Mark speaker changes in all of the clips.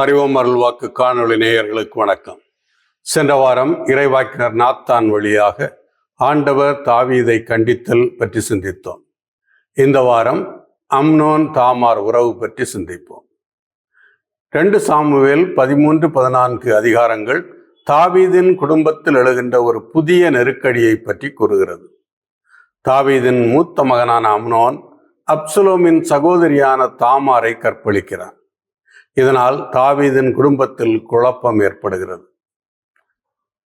Speaker 1: அறிவோம் அருள்வாக்கு காணொளி நேயர்களுக்கு வணக்கம். சென்ற வாரம் இறைவாக்கினர் நாத்தான் வழியாக ஆண்டவர் தாவீதை கண்டித்தல் பற்றி சிந்தித்தோம். இந்த வாரம் அம்னோன் தாமார் உறவு பற்றி சிந்திப்போம். ரெண்டு சாமுவேல் பதிமூன்று பதினான்கு அதிகாரங்கள் தாவீதின் குடும்பத்தில் எழுகின்ற ஒரு புதிய நெருக்கடியை பற்றி கூறுகிறது. தாவீதின் மூத்த மகனான அம்னோன் அப்சுலோமின் சகோதரியான தாமாரை கற்பழிக்கிறான். இதனால் தாவீதின் குடும்பத்தில் குழப்பம் ஏற்படுகிறது.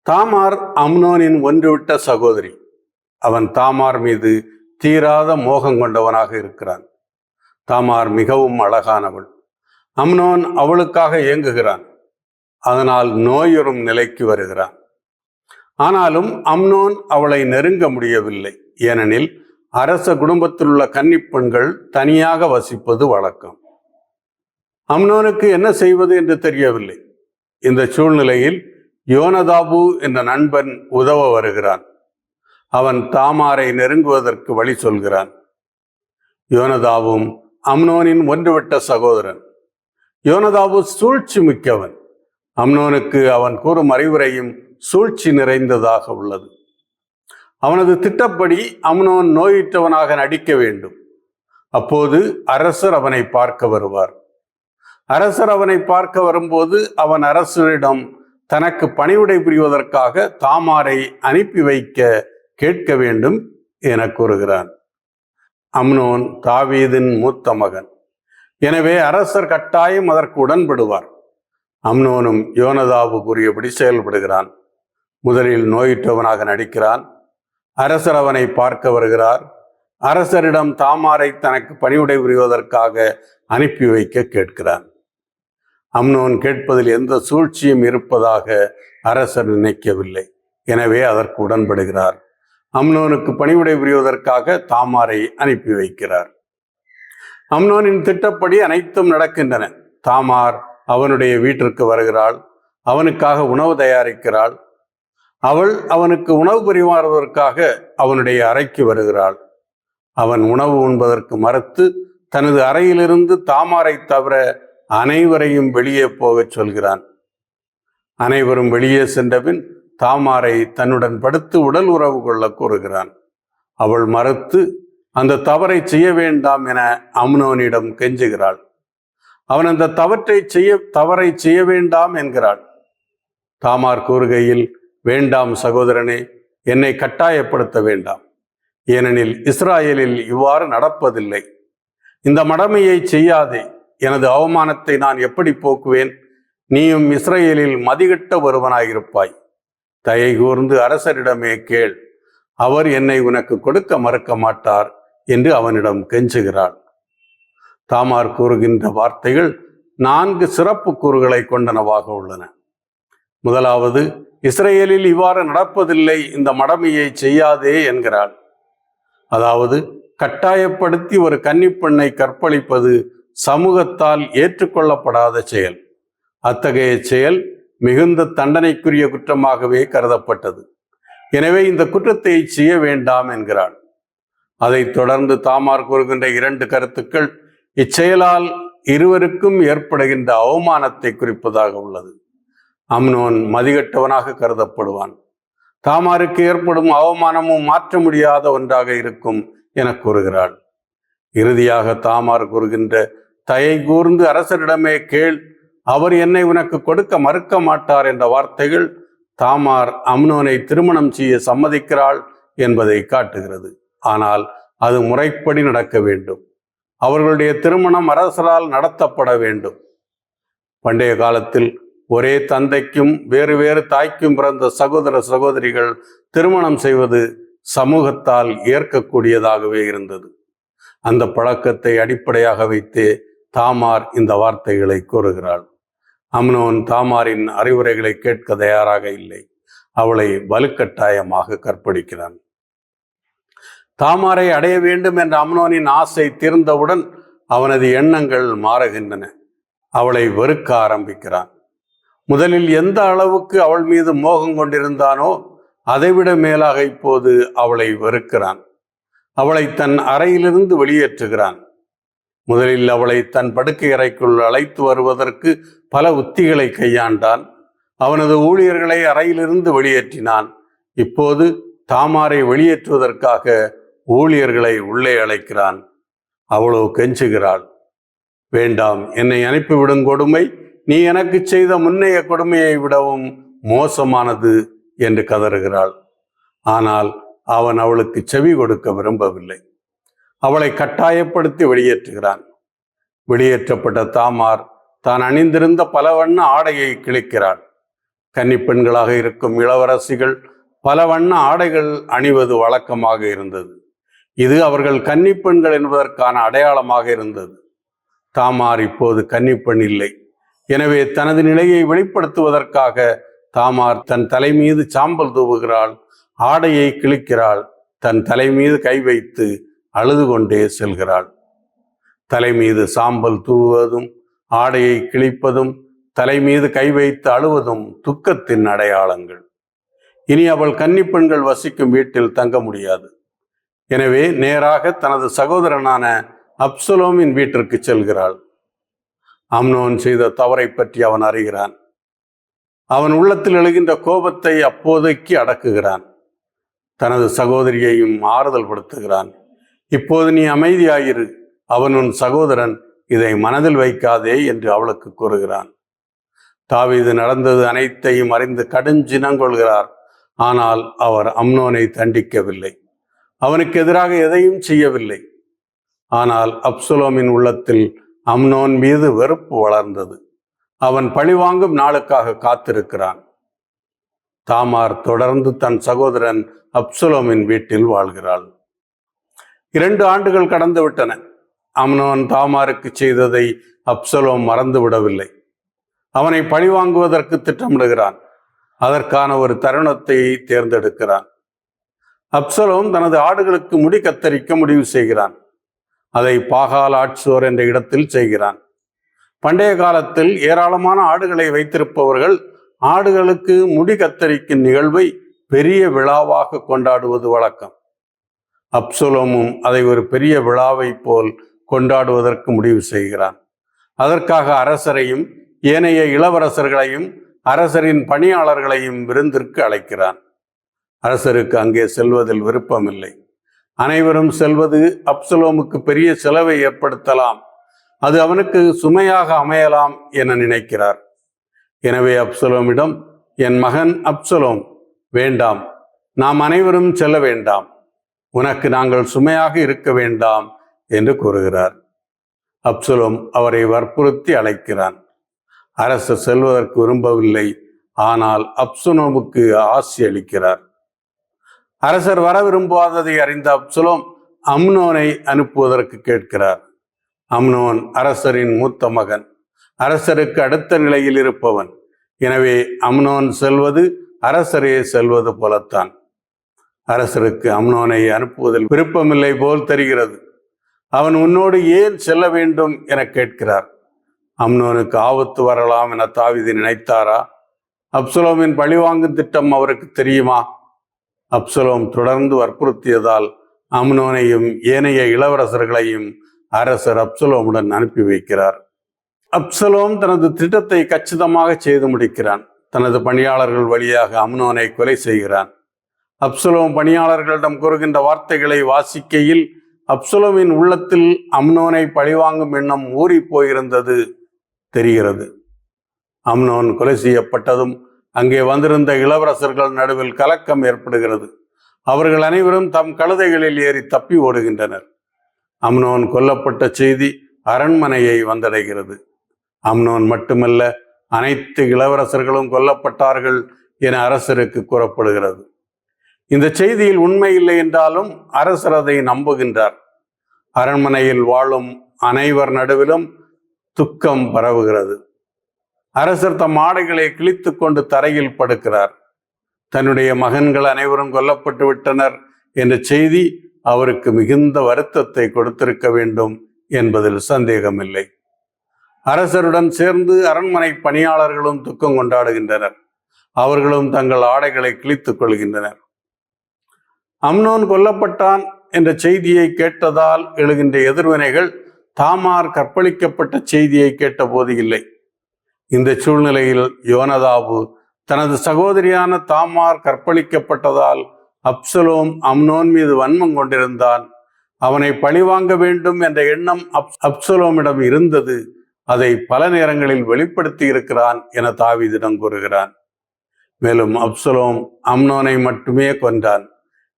Speaker 1: தாமார் அம்னோனின் ஒன்றுவிட்ட சகோதரி. அவன் தாமார் மீது தீராத மோகம் கொண்டவனாக இருக்கிறான். தாமார் மிகவும் அழகானவள். அம்னோன் அவளுக்காக இயங்குகிறான் அதனால் நோயுறும் நிலைக்கு வருகிறான். ஆனாலும் அம்னோன் அவளை நெருங்க முடியவில்லை. ஏனெனில் அரச குடும்பத்தில் உள்ள கன்னிப்பெண்கள் தனியாக வசிப்பது வழக்கம். அம்னோனுக்கு என்ன செய்வது என்று தெரியவில்லை. இந்த சூழ்நிலையில் யோனதாபு என்ற நண்பன் உதவ வருகிறான். அவன் தாமாரை நெருங்குவதற்கு வழி சொல்கிறான். யோனதாவும் அம்னோனின் ஒன்றுவிட்ட சகோதரன். யோனதாபு சூழ்ச்சி மிக்கவன். அம்னோனுக்கு அவன் கூறும் அறிவுரையும் சூழ்ச்சி நிறைந்ததாக உள்ளது. அவனது திட்டப்படி அம்னோன் நோயிட்டவனாக நடிக்க வேண்டும். அப்போது அரசர் அவனை பார்க்க வருவார். அரசர் அவனை பார்க்க வரும்போது அவன் அரசரிடம் தனக்கு பணிவிடை புரிவதற்காக தாமாரை அனுப்பி வைக்க கேட்க வேண்டும் என கூறுகிறான். அம்னோன் தாவீதின் மூத்த மகன். எனவே அரசர் கட்டாயம் அதற்கு உடன்படுவார். அம்னோனும் யோனதாபு கூறியபடி செயல்படுகிறான். முதலில் நோயுற்றவனாக நடிக்கிறான். அரசர் அவனை பார்க்க வருகிறார். அரசரிடம் தாமாரை தனக்கு பணிவுடை புரிவதற்காக அனுப்பி வைக்க கேட்கிறான். அம்னோன் கேட்பதில் எந்த சூழ்ச்சியும் இருப்பதாக அரசர் நினைக்கவில்லை. எனவே அதற்கு உடன்படுகிறார். அம்னோனுக்கு பணிவிடை புரிவதற்காக தாமாரை அனுப்பி வைக்கிறார். அம்னோனின் திட்டப்படி அனைத்தும் நடக்கின்றன. தாமார் அவனுடைய வீட்டிற்கு வருகிறாள். அவனுக்காக உணவு தயாரிக்கிறாள். அவள் அவனுக்கு உணவு பரிமாறுவதற்காக அவனுடைய அறைக்கு வருகிறாள். அவன் உணவு உண்பதற்கு மறுத்து தனது அறையிலிருந்து தாமாரை தவிர அனைவரையும் வெளியே போகச் சொல்கிறான். அனைவரும் வெளியே சென்றபின் தாமாரை தன்னுடன் படுத்து உடல் உறவு கொள்ள கூறுகிறான். அவள் மறுத்து அந்த தவறை செய்ய வேண்டாம் என அம்னோனிடம் கெஞ்சுகிறாள். அவன் அந்த தவற்றை செய்ய தவறை செய்ய வேண்டாம் என்கிறாள். தாமார் கூறுகையில் வேண்டாம் சகோதரனே என்னை கட்டாயப்படுத்த வேண்டாம். ஏனெனில் இஸ்ராயலில் இவ்வாறு நடப்பதில்லை. இந்த மடமையை செய்யாதே. எனது அவமானத்தை நான் எப்படி போக்குவேன்? நீயும் இஸ்ரேலில் மதிகட்ட ஒருவனாயிருப்பாய். தயை கூர்ந்து அரசரிடமே கேள். அவர் என்னை உனக்கு கொடுக்க மறுக்க மாட்டார் என்று அவனிடம் கெஞ்சுகிறாள். தாமார் கூறுகின்ற வார்த்தைகள் நான்கு சிறப்பு கூறுகளை கொண்டனவாக உள்ளன. முதலாவது இஸ்ரேலில் இவ்வாறு நடப்பதில்லை இந்த மடமையை செய்யாதே என்கிறாள். அதாவது கட்டாயப்படுத்தி ஒரு கன்னிப்பெண்ணை கற்பழிப்பது சமூகத்தால் ஏற்றுக்கொள்ளப்படாத செயல். அத்தகைய செயல் மிகுந்த தண்டனைக்குரிய குற்றமாகவே கருதப்பட்டது. எனவே இந்த குற்றத்தை செய்ய வேண்டாம் என்கிறாள் அதைத் தொடர்ந்து தாமார் கூறுகின்ற இரண்டு கருத்துக்கள் இச்செயலால் இருவருக்கும் ஏற்படுகின்ற அவமானத்தை குறிப்பதாக உள்ளது. அம்னோன் மதிகட்டவனாக கருதப்படுவான். தாமாருக்கு ஏற்படும் அவமானமும் மாற்ற முடியாத ஒன்றாக இருக்கும் என கூறுகிறாள். இறுதியாக தாமார் கூறுகின்ற தயை கூர்ந்து அரசரிடமே கேள். அவர் என்னை உனக்கு கொடுக்க மறுக்க மாட்டார் என்ற வார்த்தைகள் தாமார் அம்னோனை திருமணம் செய்ய சம்மதிக்கிறாள் என்பதை காட்டுகிறது. ஆனால் அது முறைப்படி நடக்க வேண்டும். அவர்களுடைய திருமணம் அரசரால் நடத்தப்பட வேண்டும். பண்டைய காலத்தில் ஒரே தந்தைக்கும் வேறு வேறு தாய்க்கும் பிறந்த சகோதர சகோதரிகள் திருமணம் செய்வது சமூகத்தால் ஏற்கக்கூடியதாகவே இருந்தது. அந்த பழக்கத்தை அடிப்படையாக வைத்தே தாமார் இந்த வார்த்தைகளை கூறுகிறாள். அம்னோன் தாமாரின் அறிவுரைகளை கேட்க தயாராக இல்லை. அவளை வலுக்கட்டாயமாக கற்பழிக்கிறான். தாமாரை அடைய வேண்டும் என்ற அம்னோனின் ஆசை தீர்ந்தவுடன் அவனது எண்ணங்கள் மாறுகின்றன. அவளை வெறுக்க ஆரம்பிக்கிறான். முதலில் எந்த அளவுக்கு அவள் மீது மோகம் கொண்டிருந்தானோ அதைவிட மேலாக இப்போது அவளை வெறுக்கிறான். அவளை தன் அறையிலிருந்து வெளியேற்றுகிறான். முதலில் அவளை தன் படுக்கை அறைக்குள் அழைத்து வருவதற்கு பல உத்திகளை கையாண்டான். அவனது ஊழியர்களை அறையிலிருந்து வெளியேற்றினான். இப்போது தாமாரை வெளியேற்றுவதற்காக ஊழியர்களை உள்ளே அழைக்கிறான். அவளோ கெஞ்சுகிறாள். வேண்டாம் என்னை அனுப்பிவிடும் கொடுமை நீ எனக்கு செய்த முன்னைய கொடுமையை விடவும் மோசமானது என்று கதறுகிறாள். ஆனால் அவன் அவளுக்கு செவி கொடுக்க விரும்பவில்லை. அவளை கட்டாயப்படுத்தி வெளியேற்றுகிறான். வெளியேற்றப்பட்ட தாமார் தான் அணிந்திருந்த பல வண்ண ஆடையை கிழிக்கிறாள். கன்னிப்பெண்களாக இருக்கும் இளவரசிகள் பல வண்ண ஆடைகள் அணிவது வழக்கமாக இருந்தது. இது அவர்கள் கன்னிப்பெண்கள் என்பதற்கான அடையாளமாக இருந்தது. தாமார் இப்போது கன்னிப்பெண் இல்லை. எனவே தனது நிலையை வெளிப்படுத்துவதற்காக தாமார் தன் தலை மீது சாம்பல் தூவுகிறாள் ஆடையை கிழிக்கிறாள் தன் தலை மீது கை வைத்து அழுது கொண்டே செல்கிறாள். தலை மீது சாம்பல் தூவுவதும் ஆடையை கிழிப்பதும் தலை மீது கை வைத்து அழுவதும் துக்கத்தின் அடையாளங்கள். இனி அவள் கன்னிப்பெண்கள் வசிக்கும் வீட்டில் தங்க முடியாது. எனவே நேராக தனது சகோதரனான அப்சலோமின் வீட்டிற்கு செல்கிறாள். அம்னோன் செய்த தவறை பற்றி அவன் அறிகிறான். அவன் உள்ளத்தில் எழுகின்ற கோபத்தை அப்போதைக்கு அடக்குகிறான். தனது சகோதரியையும் ஆறுதல் படுத்துகிறான் இப்போது நீ அமைதியாயிரு. அவன் உன் சகோதரன் இதை மனதில் வைக்காதே என்று அவளுக்கு கூறுகிறான். தாவீது நடந்தது அனைத்தையும் அறிந்து கடுஞ்சினங்கொள்கிறார் ஆனால் அவர் அம்னோனை தண்டிக்கவில்லை. அவனுக்கு எதிராக எதையும் செய்யவில்லை. ஆனால் அப்சுலோமின் உள்ளத்தில் அம்னோன் மீது வெறுப்பு வளர்ந்தது. அவன் பழிவாங்கும் நாளுக்காக காத்திருக்கிறான். தாமார் தொடர்ந்து தன் சகோதரன் அப்சுலோமின் வீட்டில் வாழ்கிறாள். இரண்டு ஆண்டுகள் கடந்து விட்டன. அம்னோன் தாமாருக்கு செய்ததை அப்சலோம் மறந்து விடவில்லை. அவனை பழிவாங்குவதற்கு திட்டமிடுகிறான். அதற்கான ஒரு தருணத்தை தேர்ந்தெடுக்கிறான். அப்சலோம் தனது ஆடுகளுக்கு முடி கத்தரிக்க முடிவு செய்கிறான். அதை பாகால் ஆட்சோர் என்ற இடத்தில் செய்கிறான். பண்டைய காலத்தில் ஏராளமான ஆடுகளை வைத்திருப்பவர்கள் ஆடுகளுக்கு முடி கத்தரிக்கும் நிகழ்வை பெரிய விழாவாக கொண்டாடுவது வழக்கம். அப்சுலோமும் அதை ஒரு பெரிய விழாவை போல் கொண்டாடுவதற்கு முடிவு செய்கிறான். அதற்காக அரசரையும் ஏனைய இளவரசர்களையும் அரசரின் பணியாளர்களையும் விருந்திற்கு அழைக்கிறான். அரசருக்கு அங்கே செல்வதில் விருப்பமில்லை. அனைவரும் செல்வது அப்சலோமுக்கு பெரிய செலவை ஏற்படுத்தலாம். அது அவனுக்கு சுமையாக அமையலாம் என நினைக்கிறார். எனவே அப்சலோமிடம் என் மகன் அப்சலோம் வேண்டாம். நாம் அனைவரும் செல்ல வேண்டாம். உனக்கு நாங்கள் சுமையாக இருக்க வேண்டாம் என்று கூறுகிறார். அப்சலோம் அவரை வற்புறுத்தி அழைக்கிறான். அரசர் செல்வதற்கு விரும்பவில்லை ஆனால் அப்சுலோமுக்கு ஆசி அளிக்கிறார். அரசர் வர விரும்பாததை அறிந்த அப்சுலோம் அம்னோனை அனுப்புவதற்கு கேட்கிறார். அம்னோன் அரசரின் மூத்த மகன் அரசருக்கு அடுத்த நிலையில் இருப்பவன். எனவே அம்னோன் செல்வது அரசரே செல்வது போலத்தான். அரசருக்கு அம்னோனை அனுப்புவதில் விருப்பமில்லை போல் தெரிகிறது. அவன் உன்னோடு ஏன் செல்ல வேண்டும் என கேட்கிறார். அம்னோனுக்கு ஆபத்து வரலாம் என தாவிதி நினைத்தாரா? அப்சலோமின் பழிவாங்கும் திட்டம் அவருக்கு தெரியுமா? அப்சலோம் தொடர்ந்து வற்புறுத்தியதால் அம்னோனையும் ஏனைய இளவரசர்களையும் அரசர் அப்சலோமுடன் அனுப்பி வைக்கிறார். அப்சலோம் தனது திட்டத்தை கச்சிதமாக செய்து முடிக்கிறான். தனது பணியாளர்கள் வழியாக அம்னோனை கொலை செய்கிறான். அப்சலோம் பணியாளர்களிடம் கூறுகின்ற வார்த்தைகளை வாசிக்கையில் அப்சலோமின் உள்ளத்தில் அம்னோனை பழிவாங்கும் எண்ணம் ஊறி போயிருந்தது. தெரிகிறது. அம்னோன் கொலை செய்யப்பட்டதும் அங்கே வந்திருந்த இளவரசர்கள் நடுவில் கலக்கம் ஏற்படுகிறது. அவர்கள் அனைவரும் தம் கழுதைகளில் ஏறி தப்பி ஓடுகின்றனர். அம்னோன் கொல்லப்பட்ட செய்தி அரண்மனையை வந்தடைகிறது. அம்னோன் மட்டுமல்ல அனைத்து இளவரசர்களும் கொல்லப்பட்டார்கள் என அரசருக்கு கூறப்படுகிறது. இந்த செய்தியில் உண்மை இல்லை என்றாலும் அரசர் அதை நம்புகின்றார். அரண்மனையில் வாழும் அனைவர் நடுவிலும் துக்கம் பரவுகிறது. அரசர் தம் ஆடைகளை கிழித்து கொண்டு தரையில் படுக்கிறார். தன்னுடைய மகன்கள் அனைவரும் கொல்லப்பட்டு விட்டனர் என்ற செய்தி அவருக்கு மிகுந்த வருத்தத்தை கொடுத்திருக்க வேண்டும் என்பதில் சந்தேகமில்லை. அரசருடன் சேர்ந்து அரண்மனை பணியாளர்களும் துக்கம் கொண்டாடுகின்றனர். அவர்களும் தங்கள் ஆடைகளை கிழித்துக் கொள்கின்றனர். அம்னோன் கொல்லப்பட்டான் என்ற செய்தியை கேட்டதால் எழுகின்ற எதிர்வினைகள் தாமார் கற்பழிக்கப்பட்ட செய்தியை கேட்டபோது இல்லை. இந்த சூழ்நிலையில் யோனதாபு தனது சகோதரியான தாமார் கற்பழிக்கப்பட்டதால் அப்சலோம் அம்னோன் மீது வன்மம் கொண்டிருந்தான். அவனை பழிவாங்க வேண்டும் என்ற எண்ணம் அப் அப்சலோமிடம் இருந்தது. அதை பல நேரங்களில் வெளிப்படுத்தி இருக்கிறான் என தாவிதிடம் கூறுகிறான். மேலும் அப்சலோம் அம்னோனை மட்டுமே கொன்றான்.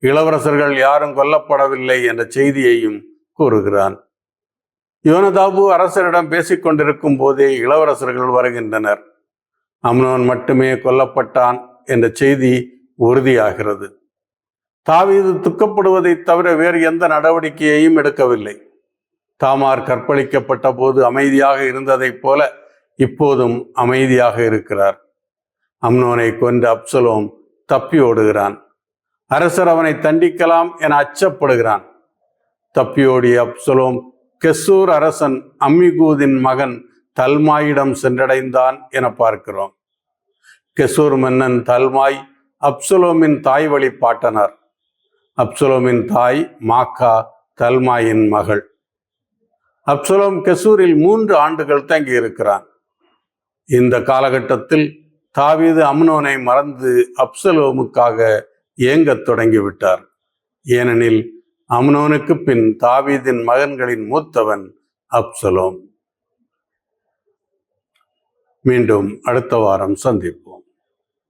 Speaker 1: இளவரசர்கள் யாரும் கொல்லப்படவில்லை என்ற செய்தியையும் கூறுகிறான். யோனதாபு அரசரிடம் பேசிக்கொண்டிருக்கும் போதே இளவரசர்கள் வருகின்றனர். அம்னோன் மட்டுமே கொல்லப்பட்டான் என்ற செய்தி உறுதியாகிறது. தாவீது துக்கப்படுவதைத் தவிர வேறு எந்த நடவடிக்கையையும் எடுக்கவில்லை. தாமார் கற்பழிக்கப்பட்ட போது அமைதியாக இருந்ததைப் போல இப்போதும் அமைதியாக இருக்கிறார். அம்னோனை கொன்ற அப்சலோம் தப்பி ஓடுகிறான். அரசர் அவனை தண்டிக்கலாம் என அச்சப்படுகிறான். தப்பியோடிய அப்சலோம் கெசூர் அரசன் அம்மிகூதின் மகன் தல்மாயிடம் சென்றடைந்தான் என பார்க்கிறோம். கெசூர் மன்னன் தல்மாய் அப்சலோமின் தாய் வழி பாட்டனார். அப்சலோமின் தாய் மாக்கா தல்மாயின் மகள். அப்சலோம் கெசூரில் மூன்று ஆண்டுகள் தங்கி இருக்கிறான் இந்த காலகட்டத்தில் தாவீது அம்னோனை மறந்து அப்சலோமுக்காக ஏங்கத் தொடங்கிவிட்டார். ஏனெனில் அம்னோனுக்கு பின் தாவீதின் மகன்களின் மூத்தவன் அப்சலோம். மீண்டும் அடுத்த வாரம் சந்திப்போம்.